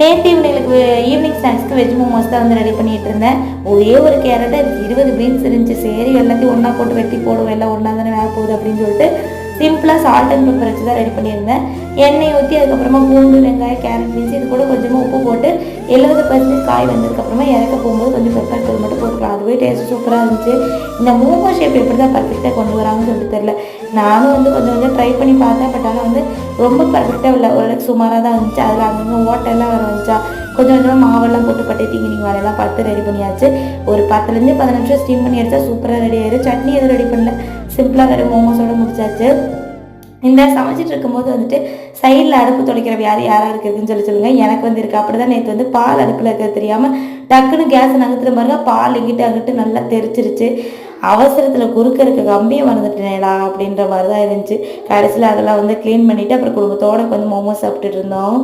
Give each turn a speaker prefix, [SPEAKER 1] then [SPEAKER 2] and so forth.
[SPEAKER 1] நேற்று இவங்களுக்கு evening ஸ்நாக்ஸ்க்கு veg momos தான் வந்து ரெடி பண்ணிட்டு இருந்தேன். ஒரே ஒரு கேரட் அதுக்கு இருபது பீன்ஸ் இருந்துச்சு. சரி எல்லாத்தையும் ஒன்றா போட்டு வெட்டி போடுவோம். எல்லாம் ஒன்றா தானே வேக போகுது அப்படின்னு சொல்லிட்டு சிம்பிளாக சால்ட் அண்ட் பெப்பர் வச்சு தான் ரெடி பண்ணியிருந்தேன். எண்ணெய் ஊற்றி அதுக்கப்புறமா பூண்டு வெங்காயம் கேரட் பீன்ஸ் இது கூட கொஞ்சமாக உப்பு போட்டு எழுபது பர்சன்டேஜ் காய் வந்ததுக்கப்புறமா இறக்க போகும்போது கொஞ்சம் பெப்பர் தூள் மட்டும் போட்டுக்கலாம். ரொம்பவே டேஸ்ட் சூப்பராக இருந்துச்சு. இந்த மோமோ ஷேப் எப்படி தான் பர்ஃபெக்டாக கொண்டு வராங்கன்னு சொல்லிட்டு தெரில நானும் வந்து கொஞ்சம் கொஞ்சம் ட்ரை பண்ணி பார்த்தேன் பட் ஆனால் வந்து ரொம்ப பர்ஃபெக்டாக இல்லை. ஓரளவுக்கு சுமாராக தான் இருந்துச்சு. அதில் அங்கங்கே ஓட்டெல்லாம் வர வந்துச்சா? கொஞ்சம் கொஞ்சமாக மாவெல்லாம் போட்டு பட்டு டிங்கினிங் வேலையெல்லாம் பார்த்து ரெடி பண்ணியாச்சு. ஒரு பத்துலேருந்து பதினஞ்சு நிமிஷம் ஸ்டீம் பண்ணி எடுத்தா சூப்பராக ரெடி ஆயிடும் சட்னி எதுவும் ரெடி பண்ணல. சிம்பிளாக ரெடி மோமோஸோட முடிச்சாச்சு. இந்த சமைச்சிட்டு இருக்கும்போது வந்துட்டு சைடில் அடுப்பு துடைக்கிற வியாதி யாராக இருக்குதுன்னு சொல்லி சொல்லுங்கள் எனக்கு வந்து இருக்கு. அப்படி தான் நேற்று வந்து பால் அடுப்பில் இருக்கிறது தெரியாமல் டக்குன்னு கேஸ் நகர்த்துற பாருங்க. பால் இங்கிட்டு அங்கிட்டு நல்லா தெரிச்சிருச்சு. அவசரத்தில் குறுக்க இருக்க கம்பியை மறந்துட்டேனேடா அப்படின்ற மாதிரி தான் இருந்துச்சு. கடைசியில் அதெல்லாம் வந்து க்ளீன் பண்ணிவிட்டு அப்புறம் குடும்பத்தோட வந்து மோமோஸ் சாப்பிட்டுட்டு இருந்தோம்.